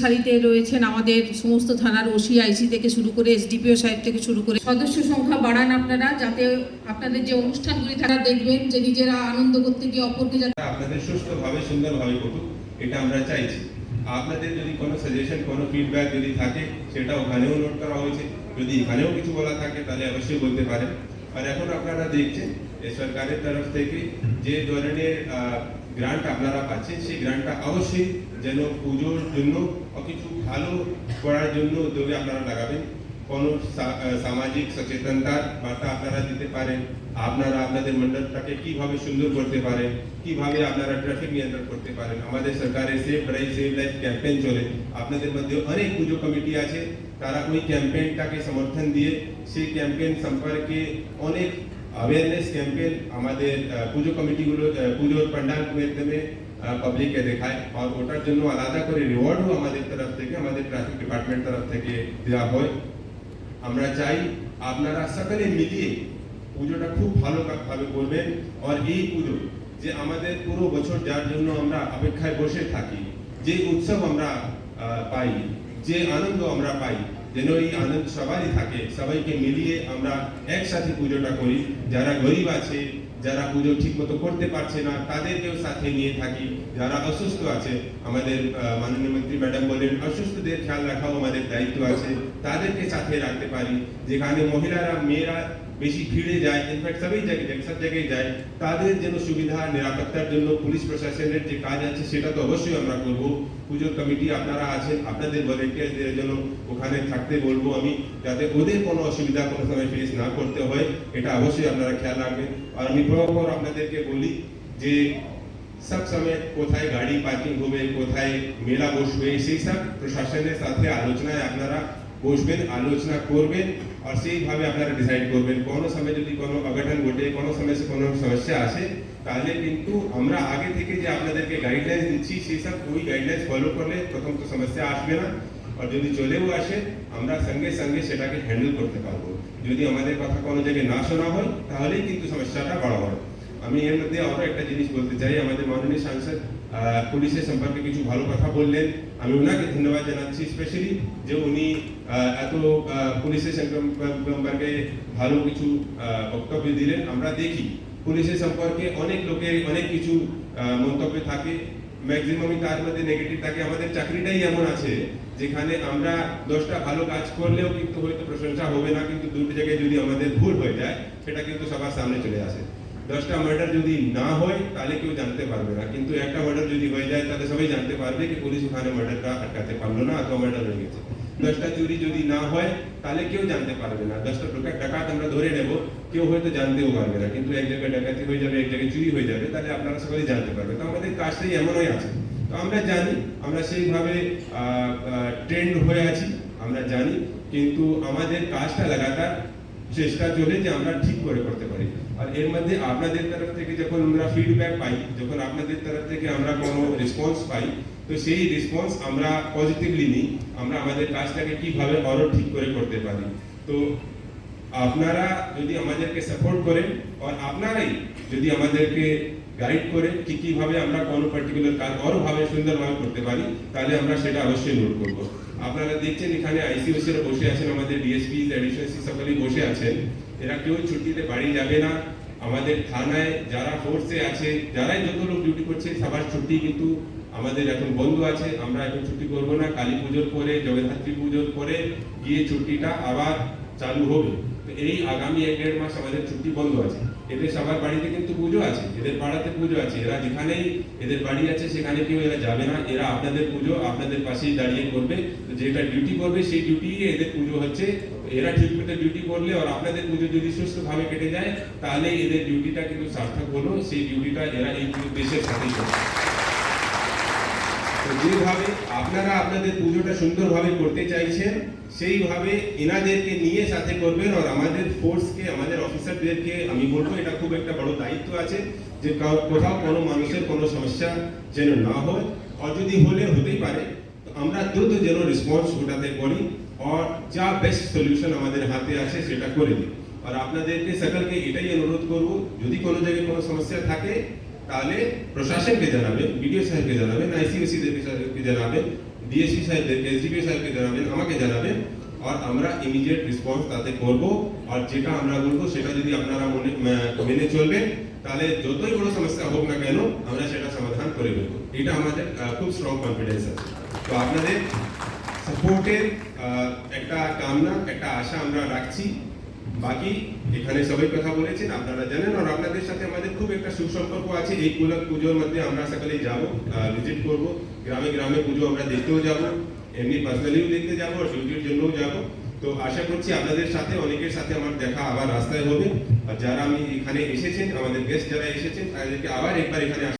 সারিতে রয়েছেন আমাদের সমস্ত থানার ওসি, আইসি থেকে শুরু করে এসডিপিও সাহেব থেকে শুরু করে সদস্য সংখ্যা বাড়ান আপনারা, যাতে আপনাদের যে অনুষ্ঠানগুলি তারা দেখবেন যে নিজেরা আনন্দ করতে গিয়ে অপরকে যাতে আপনাদের সুস্থভাবে সুন্দরভাবে ঘটুক, এটা আমরা চাইছি। আপনাদের যদি কোনো সাজেশন কোনো ফিডব্যাক যদি থাকে, সেটা ওখানেও নোট করা হয়েছে। যদি এখানেও কিছু বলা থাকে, তাহলে অবশ্যই বলতে পারেন। আর এখন আপনারা দেখছেন এই সরকারের তরফ থেকে যে ধরনের গ্রান্ট আপনারা পাচ্ছেন, সেই গ্রান্টটা অবশ্যই যেন পুজোর জন্য বা কিছু ভালো করার জন্য উদ্যোগে আপনারা লাগাবেন। কোনো সা- আহ, সামাজিক সচেতনতার বার্তা আপনারা দিতে পারেন। আপনারা আপনাদের মণ্ডলটাকে কীভাবে সুন্দর করতে পারেন কীভাবে আপনারা ট্রাফিক নিয়ন্ত্রণ করতে পারেন। আমাদের সরকারের safe drive save life campaign চলে। আপনাদের মধ্যে অনেক পুজো কমিটি আছে। তারা ওই ক্যাম্পেইনটাকে সমর্থন দিয়ে সেই ক্যাম্পেইন সম্পর্কে অনেক অ্যাওয়ারনেস ক্যাম্পেইন আমাদের আহ, পুজো কমিটিগুলো আহ, পুজোর পান্ডাল মাধ্যমে পাবলিককে দেখায়। আর ওটার জন্য আলাদা করে রিওয়ার্ডও আমাদের তরফ থেকে, আমাদের ট্রাফিক ডিপার্টমেন্ট তরফ থেকে দেওয়া হয়। আমরা চাই আপনারা সকলে মিলিয়ে পুজোটা খুব ভালো ভাবে করবেন। আর এই পুজো যে আমাদের পুরো বছর যার জন্য আমরা অপেক্ষায় বসে থাকি, যে উৎসব আমরা পাই, যে আনন্দ আমরা পাই, যেন এই আনন্দ সবারই থাকে। সবাইকে মিলিয়ে আমরা একসাথে পুজোটা করি। যারা গরিব আছে যারা পুজো ঠিক মতো করতে পারছে না, তাদেরকেও সাথে নিয়ে থাকি। যারা অসুস্থ আছে, আমাদের মাননীয় মন্ত্রী ম্যাডাম বলেন, অসুস্থদের খেয়াল রাখাও আমাদের দায়িত্ব আছে। তাদেরকে সাথে রাখতে পারি। যেখানে মহিলারা, মেয়েরা বেশি ভিড়ে যায় ইনফ্যাক্ট সবই জায়গায় সব জায়গায় যায়। তাদের যেন সুবিধা নিরাপত্তার জন্য পুলিশ প্রশাসনের যে কাজ আছে, সেটা তো অবশ্যই আমরা করব। পুজোর কমিটি আপনারা আছেন, আপনাদের ভলেন্টিয়ারদের জন্য ওখানে থাকতে বলব আমি, যাতে ওদের কোনো অসুবিধা কোনো সময় ফেস না করতে হয়, এটা অবশ্যই আপনারা খেয়াল রাখবেন। আর আমি প্রপর আপনাদেরকে বলি যে, সব সময় কোথায় গাড়ি পার্কিং হবে, কোথায় মেলা বসবে, সেই সব প্রশাসনের সাথে আলোচনায় আপনারা বসবেন আলোচনা করবেন আর সেইভাবে আপনারা ডিসাইড করবেন কোনো সময় যদি কোনো অঘটন ঘটে, কোনো সময় সে কোনো সমস্যা আসে, তাহলে কিন্তু আমরা আগে থেকে যে আপনাদেরকে গাইডলাইন্স দিচ্ছি, সেই সব ওই গাইডলাইন্স ফলো করলে প্রথম তো সমস্যা আসবে না। আর যদি চলেও আসে, আমরা সঙ্গে সঙ্গে সেটাকে হ্যান্ডেল করতে পারব। যদি আমাদের কথা কোনো জায়গায় না শোনা হয়, তাহলেই কিন্তু সমস্যাটা বড় হয়। আমি এর মধ্যে আরও একটা জিনিস বলতে চাই। আমাদের মাননীয় সাংসদ পুলিশের সম্পর্কে কিছু ভালো কথা বললেন। আমি ওনাকে ধন্যবাদ জানাচ্ছি স্পেশালি যে উনি এত পুলিশের সম্পর্কে ভালো কিছু বক্তব্য দিলেন। আমরা দেখি, পুলিশের সম্পর্কে অনেক লোকের অনেক কিছু মন্তব্য থাকে। ম্যাক্সিমামই তার মধ্যে নেগেটিভ থাকে। আমাদের চাকরিটাই এমন আছে, যেখানে আমরা দশটা ভালো কাজ করলেও কিন্তু হয়তো প্রশংসা হবে না, কিন্তু দুটো জায়গায় যদি আমাদের ভুল হয়ে যায়, সেটা কিন্তু সবার সামনে চলে আসে। দশটা মার্ডার যদি না হয়, তাহলে কেউ জানতে পারবে না। কিন্তু একটা মার্ডার যদি হয়ে যায়, তাহলে সবাই জানতে পারবে কি পুলিশ ওখানে মার্ডারটা আটকাতে পারল না, অথবা মার্ডার হয়ে গেছে। দশটা চুরি যদি না হয়, তাহলে কেউ জানতে পারবে না। দশটা টাকা আমরা ধরে নেব, কেউ হয়তো জানতেও পারবে না। কিন্তু এক জায়গায় ডাকাতি হয়ে যাবে, এক জায়গায় চুরি হয়ে যাবে, তাহলে আপনারা সকলে জানতে পারবে। তো আমাদের কাজটাই এমনই আছে। তো আমরা জানি, আমরা সেইভাবে ট্রেন্ড হয়ে আছি, আমরা জানি। কিন্তু আমাদের কাজটা লাগাতার, চেষ্টা চলে যে আমরা ঠিক করে করতে পারি। আর এর মধ্যে আপনাদের তরফ থেকে যখন আমরা ফিডব্যাক পাই, যখন আপনাদের তরফ থেকে আমরা কোনো রেসপন্স পাই, তো সেই রেসপন্স আমরা পজিটিভলি নিই, আমরা আমাদের কাজটাকে কীভাবে আরও ঠিক করে করতে পারি। তো আপনারা যদি আমাদেরকে সাপোর্ট করেন, আর আপনারাই যদি আমাদেরকে গাইড করেন কি কীভাবে আমরা কোনো পার্টিকুলার কাজ আরও ভাবে সুন্দরভাবে করতে পারি, তাহলে আমরা সেটা অবশ্যই নোট করব। আপনারা দেখছেন এখানে আইসিওসি রা বসে আছেন, আমাদের ডিএসপি এডিশনাল সকলেই বসে আছেন। এরা কেউ ছুটিতে বাড়ি যাবে না। আমাদের থানায় যারা ফোর্সে আছে, যারাই যত লোক ডিউটি করছে, সবার ছুটি কিন্তু আমাদের এখন বন্ধ আছে। আমরা এখন ছুটি করব না। কালী পুজোর পরে, জগদ্ধাত্রী পুজোর পরে গিয়ে ছুটিটা আবার চালু হবে। তো এই আগামী এক দেড় মাস আমাদের ছুটি বন্ধ আছে। এদের সবার বাড়িতে কিন্তু পুজো আছে, এদের পাড়াতে পুজো আছে, এরা যেখানেই এদের বাড়ি আছে সেখানে কেউ এরা যাবে না, এরা আপনাদের পুজো, আপনাদের পাশেই দাঁড়িয়ে করবে যেটা ডিউটি করবে সেই ডিউটি এদের পুজো হচ্ছে, এরা ঠিক মতো ডিউটি করলে আর আপনাদের পুজো যদি সুস্থভাবে কেটে যায়, তাহলে এদের ডিউটিটা কিন্তু সার্থক হলো, সেই ডিউটিটা এরা এই দেশের সাথেই করবে। যেভাবে আপনারা আপনাদের পুজোটা সুন্দরভাবে করতে চাইছেন, সেইভাবে এনাদেরকে নিয়ে সাথে করবেন আর আমাদের ফোর্সকে আমাদের অফিসারদেরকে আমি বলব, এটা খুব একটা বড় দায়িত্ব আছে যে কোথাও কোনো মানুষের কোনো সমস্যা যেন না হয়। আর যদি হলে হতেই পারে, তো আমরা দ্রুত যেন রেসপন্স ওটাতে করি আর যা বেস্ট সলিউশন আমাদের হাতে আছে সেটা করে দিই। আর আপনাদেরকে সকলকে এটাই অনুরোধ করব, যদি কোনো জায়গায় কোনো সমস্যা থাকে তাহলে প্রশাসনকে জানাবেন বিডিও সাহেবকে জানাবেন আইসিওসি কে জানাবেন ডিএসপি সাহেবদের এসডিপিও সাহেবকে জানাবেন আমাকে জানাবেন আর আমরা ইমিডিয়েট রেসপন্স তাতে করব। আর যেটা আমরা বলব, সেটা যদি আপনারা মনে মেনে চলবেন, তাহলে যতই বড় সমস্যা হোক না কেন, আমরা সেটা সমাধান করে দেবো এটা আমাদের খুব স্ট্রং কনফিডেন্স আছে। তো আপনাদের সাপোর্টের একটা কামনা, একটা আশা আমরা রাখছি। বাকি, এখানে সবাই কথা বলেছেন, আপনারা জানেন, আর আপনাদের সাথে আমাদের খুব একটা সুসম্পর্ক আছে। এই পুজো পুজোর মধ্যে আমরা সকলে যাব ভিজিট করব। গ্রামে গ্রামে পুজো আমরা দেখতেও যাব, এমনি পার্সোনালিও দেখতে যাব আর ডিউটির জন্যও যাব। তো আশা করছি আপনাদের সাথে, অনেকের সাথে আমার দেখা আবার রাস্তায় হবে। আর যারা আমি এখানে এসেছেন, আমাদের গেস্ট যারা এসেছেন, তাদেরকে আবার একবার এখানে